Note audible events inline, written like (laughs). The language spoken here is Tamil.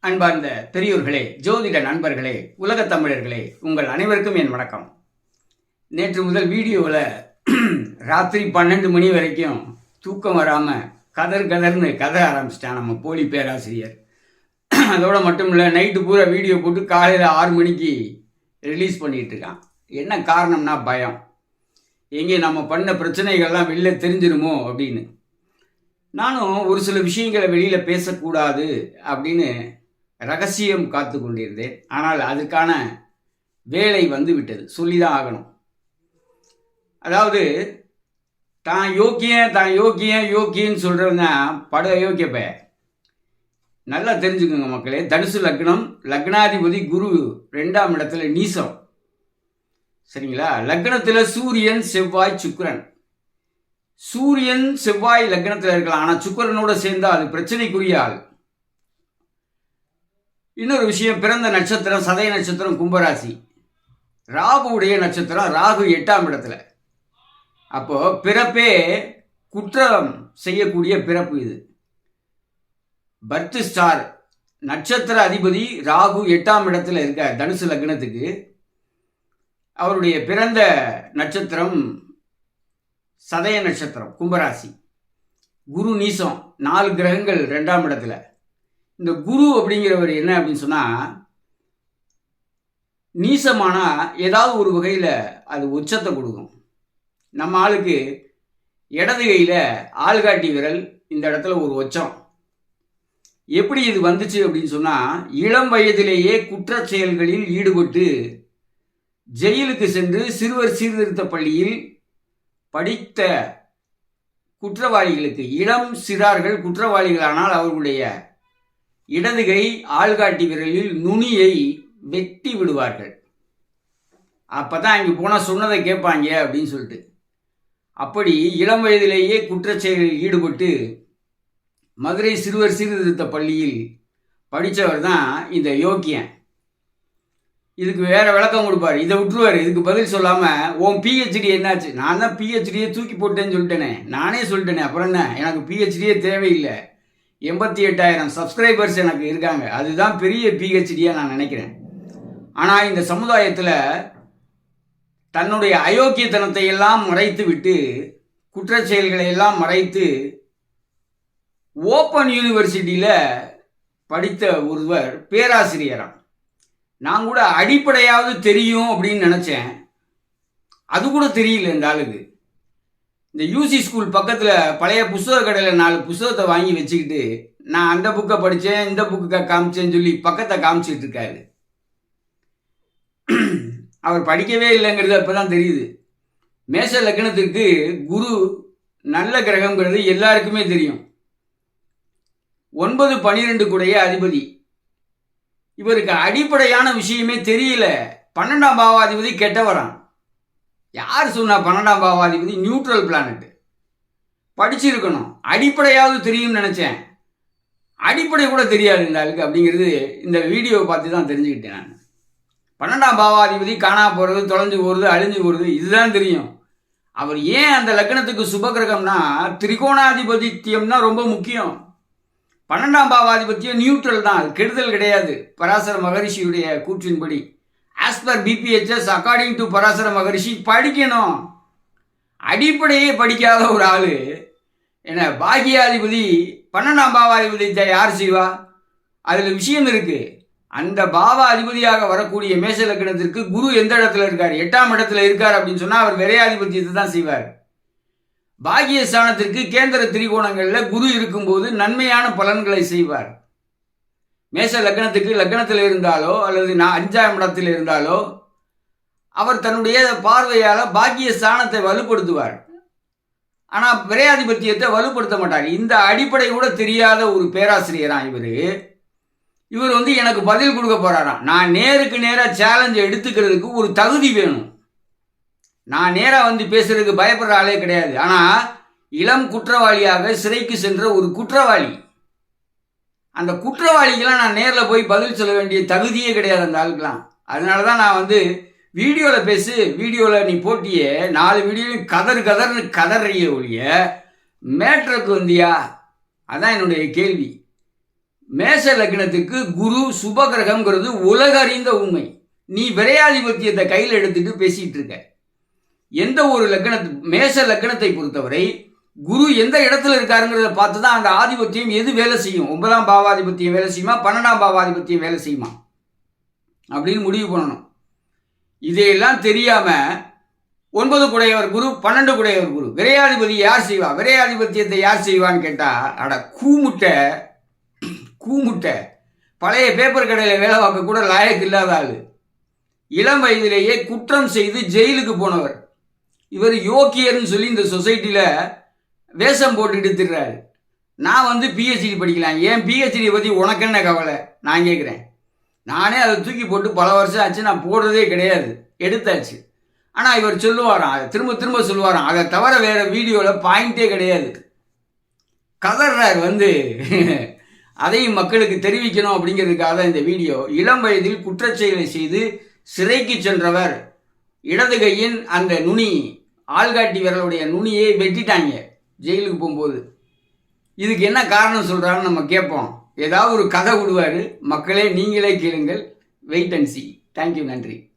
அன்பார்ந்த பெரியோர்களே ஜோதிட நண்பர்களே உலகத் தமிழர்களே உங்கள் அனைவருக்கும் என் வணக்கம். நேற்று முதல் வீடியோவில் ராத்திரி பன்னெண்டு மணி வரைக்கும் தூக்கம் வராமல் கதர் கதர்னு கதை ஆரம்பிச்சிட்டான் நம்ம போலி பேராசிரியர். அதோடு மட்டும் இல்லை நைட்டு பூரா வீடியோ போட்டு காலையில் ஆறு மணிக்கு ரிலீஸ் பண்ணிகிட்ருக்கான் இருக்கான். என்ன காரணம்னா பயம். எங்கே நம்ம பண்ண பிரச்சனைகள்லாம் வெளில தெரிஞ்சிருமோ அப்படின்னு. நானும் ஒரு சில விஷயங்களை வெளியில் பேசக்கூடாது அப்படின்னு ரகசியம் காத்து கொண்டிருந்தேன். ஆனால் அதற்கான வேலை வந்து விட்டது. சொல்லி தான் ஆகணும். அதாவது தான் யோக்கியன் தான் யோக்கியன் யோக்கியன்னு சொல்கிறவங்க பட யோக்கியப்ப நல்லா தெரிஞ்சுக்கோங்க மக்களே. தனுசு லக்னம் லக்னாதிபதி குரு ரெண்டாம் இடத்துல நீசம். சரிங்களா? லக்னத்தில் சூரியன் செவ்வாய் சுக்கரன். சூரியன் செவ்வாய் லக்னத்தில் இருக்கலாம். ஆனால் சுக்கிரனோட சேர்ந்தால் அது பிரச்சனைக்குரிய ஆள். இன்னொரு விஷயம் பிறந்த நட்சத்திரம் சதய நட்சத்திரம் கும்பராசி. ராகுவுடைய நட்சத்திரம் ராகு எட்டாம் இடத்துல. அப்போ பிறப்பே குற்றம் செய்யக்கூடிய பிறப்பு இது. பர்த் ஸ்டார் நட்சத்திர அதிபதி ராகு எட்டாம் இடத்துல இருக்கார் தனுசு லக்னத்துக்கு. அவருடைய பிறந்த நட்சத்திரம் சதய நட்சத்திரம் கும்பராசி. குரு நீசம் நாலு கிரகங்கள் ரெண்டாம் இடத்துல. இந்த குரு அப்படிங்கிறவர் என்ன அப்படின்னு சொன்னால் நீசமானா ஏதாவது ஒரு வகையில் அது உச்சத்தை கொடுக்கும். நம்ம ஆளுக்கு இடது கையில் ஆள்காட்டி விரல் இந்த இடத்துல ஒரு உச்சம். எப்படி இது வந்துச்சு அப்படின்னு சொன்னால் இளம் வயதிலேயே குற்ற செயல்களில் ஈடுபட்டு ஜெயிலுக்கு சென்று சிறுவர் சீர்திருத்த பள்ளியில் படித்த குற்றவாளிகளுக்கு இளம் சிறார்கள் குற்றவாளிகளானால் அவர்களுடைய இடது கை ஆள்காட்டி விரலில் நுனியை வெட்டி விடுவார்கள். அப்பதான் இங்கே போனால் சொன்னதை கேட்பாங்க அப்படின்னு சொல்லிட்டு. அப்படி இளம் வயதிலேயே குற்றச் செயலில் ஈடுபட்டு மதுரை சிறுவர் சீர்திருத்த பள்ளியில் படித்தவர் தான் இந்த யோக்கியன். இதுக்கு வேற விளக்கம் கொடுப்பார். இதை விட்டுருவார். இதுக்கு பதில் சொல்லாம உன் பிஹெச்டி என்னாச்சு? நான் தான் பிஹெச்டியை தூக்கி போட்டேன்னு சொல்லிட்டேனே. நானே சொல்லிட்டேனே. அப்புறம் என்ன? எனக்கு பிஹெச்டியே தேவையில்லை. எண்பத்தி எட்டாயிரம் சப்ஸ்கிரைபர்ஸ் எனக்கு இருக்காங்க. அதுதான் பெரிய பிஹெச்டியாக நான் நினைக்கிறேன். ஆனால் இந்த சமுதாயத்தில் தன்னுடைய அயோக்கியத்தனத்தை எல்லாம் மறைத்து விட்டு குற்றச் செயல்களை எல்லாம் மறைத்து ஓப்பன் யூனிவர்சிட்டியில் படித்த ஒருவர் பேராசிரியராம். நான் கூட அடிப்படையாவது தெரியும் அப்படின்னு நினச்சேன். அது கூட தெரியல இந்த ஆளுக்கு. இந்த யூசி ஸ்கூல் பக்கத்தில் பழைய புஸ்தக கடையில் நாலு புஸ்தகத்தை வாங்கி வச்சுக்கிட்டு நான் அந்த புக்கை படித்தேன் இந்த புக்கை காமிச்சேன்னு சொல்லி பக்கத்தை காமிச்சிட்டு இருக்காரு. அவர் படிக்கவே இல்லைங்கிறது அப்போ தான் தெரியுது. மேஷ லக்னத்திற்கு குரு நல்ல கிரகங்கிறது எல்லாருக்குமே தெரியும். ஒன்பது பனிரெண்டு கூடைய அதிபதி. இவருக்கு அடிப்படையான விஷயமே தெரியல. பன்னெண்டாம் பாவாதிபதி கெட்டவரான் யார் சொன்னா பன்னெண்டாம் பாவாதிபதி? நியூட்ரல் பிளானட்டு படிச்சிருக்கணும். அடிப்படையாவது தெரியும்னு நினச்சேன். அடிப்படை கூட தெரியாது இந்த ஆளுக்கு அப்படிங்கிறது இந்த வீடியோவை பார்த்து தான் தெரிஞ்சுக்கிட்டேன் நான். பன்னெண்டாம் பாவாதிபதி காணா போகிறது தொலைஞ்சு போகிறது அழிஞ்சு போகிறது இதுதான் தெரியும். அவர் ஏன் அந்த லக்னத்துக்கு சுபகிரகம்னா திரிகோணாதிபதித்தியம்னா ரொம்ப முக்கியம். பன்னெண்டாம் பாவாதிபத்தியம் நியூட்ரல் தான். அது கெடுதல் கிடையாது. பராசர மகரிஷியுடைய கூற்றின்படி. As per BPHS according to Parashara Maharishi படிக்கணும். அடிப்படையே படிக்காத ஒரு ஆள். என்ன பாகியாதிபதி பன்னெண்டாம் பாவாதிபதியத்தை யார் செய்வா? அதில் விஷயம் இருக்கு. அந்த பாவா அதிபதியாக வரக்கூடிய மேஷ லக்னத்திற்கு குரு எந்த இடத்துல இருக்கார்? எட்டாம் இடத்துல இருக்கார் அப்படின்னு சொன்னால் அவர் விரையாதிபத்தியத்தை தான் செய்வார். பாகியஸ்தானத்திற்கு கேந்திர திரிகோணங்களில் குரு இருக்கும்போது நன்மையான பலன்களை செய்வார். மேஷ லக்னத்துக்கு லக்னத்தில் இருந்தாலோ அல்லது நான் அஞ்சாம் இடத்தில் இருந்தாலோ அவர் தன்னுடைய பார்வையால் பாக்கிய ஸ்தானத்தை வலுப்படுத்துவார். ஆனால் விரையாதிபத்தியத்தை வலுப்படுத்த மாட்டார். இந்த அடிப்படை கூட தெரியாத ஒரு பேராசிரியரான் இவர். இவர் வந்து எனக்கு பதில் கொடுக்க போகிறாராம் நான் நேருக்கு நேராக சேலஞ்சை எடுத்துக்கிறதுக்கு ஒரு தகுதி வேணும். நான் நேராக வந்து பேசுறதுக்கு பயப்படுற ஆளே கிடையாது. ஆனால் இளம் குற்றவாளியாக சிறைக்கு சென்ற ஒரு குற்றவாளி. அந்த குற்றவாளிக்கெல்லாம் நான் நேரில் போய் பதில் சொல்ல வேண்டிய தகுதியே கிடையாது அந்த ஆளுக்கெல்லாம். அதனால தான் நான் வந்து வீடியோவில் பேசு வீடியோவில் நீ போட்டியே நாலு வீடியோலையும் கதறு கதர்னு கதறிய ஒழிய மேட்ருக்கு வந்தியா? அதான் என்னுடைய கேள்வி. மேச லக்னத்துக்கு குரு சுபகிரகம்ங்கிறது உலக அறிந்த உண்மை. நீ விரையாதிபத்தியத்தை கையில் எடுத்துட்டு பேசிகிட்டு இருக்க. எந்த ஒரு லக்னத்து மேச லக்னத்தை பொறுத்தவரை குரு எந்த இடத்துல இருக்காருங்கிறத பார்த்து தான் அந்த ஆதிபத்தியம் எது வேலை செய்யும்? ஒன்பதாம் பாவாதிபத்தியம் வேலை செய்யுமா? பன்னெண்டாம் பாவாதிபத்தியம் வேலை செய்யுமா? அப்படின்னு முடிவு பண்ணணும். இதையெல்லாம் தெரியாம ஒன்பது குடையவர் குரு பன்னெண்டு குடையவர் குரு. விரையாதிபதி யார் செய்வா? விரையாதிபத்தியத்தை யார் செய்வான்னு கேட்டா அட கூமுட்டை கூமுட்டை. பழைய பேப்பர் கடையில் வேலை பார்க்க கூட லாயக்கு இல்லாத ஆளு. இளம் வயதிலேயே குற்றம் செய்து ஜெயிலுக்கு போனவர். இவர் யோக்கியர்னு சொல்லி இந்த சொசைட்டியில் வேஷம் போட்டுட்டு திடுறாரு நான் வந்து பிஹெச்டி படிக்கலாம். ஏன் பிஹெச்டியை பற்றி உனக்கு என்ன கவலை? நான் கேட்குறேன் நானே அதை தூக்கி போட்டு பல வருஷம் ஆச்சு. நான் போடுறதே கிடையாது. எடுத்தாச்சு. ஆனால் இவர் சொல்லுவாராம். அதை திரும்ப திரும்ப சொல்லுவாராம். அதை தவிர வேறு வீடியோவில் பாயிண்டே கிடையாது. கதர்றார் வந்து. (laughs) அதையும் மக்களுக்கு தெரிவிக்கணும் அப்படிங்கிறதுக்காக தான் இந்த வீடியோ. இளம் வயதில் குற்றச்செயலை செய்து சிறைக்கு சென்றவர். இடது கையின் அந்த நுனி. ஆள்காட்டி விரலுடைய நுனியை வெட்டிட்டாங்க. ஜெயிலுக்கு போகும்போது. இதுக்கு என்ன காரணம் சொல்கிறான்னு நம்ம கேட்போம். ஏதாவது ஒரு கதை விடுவார். மக்களே நீங்களே கேளுங்கள். வெயிட் அண்ட் சி தேங்க்யூ நன்றி.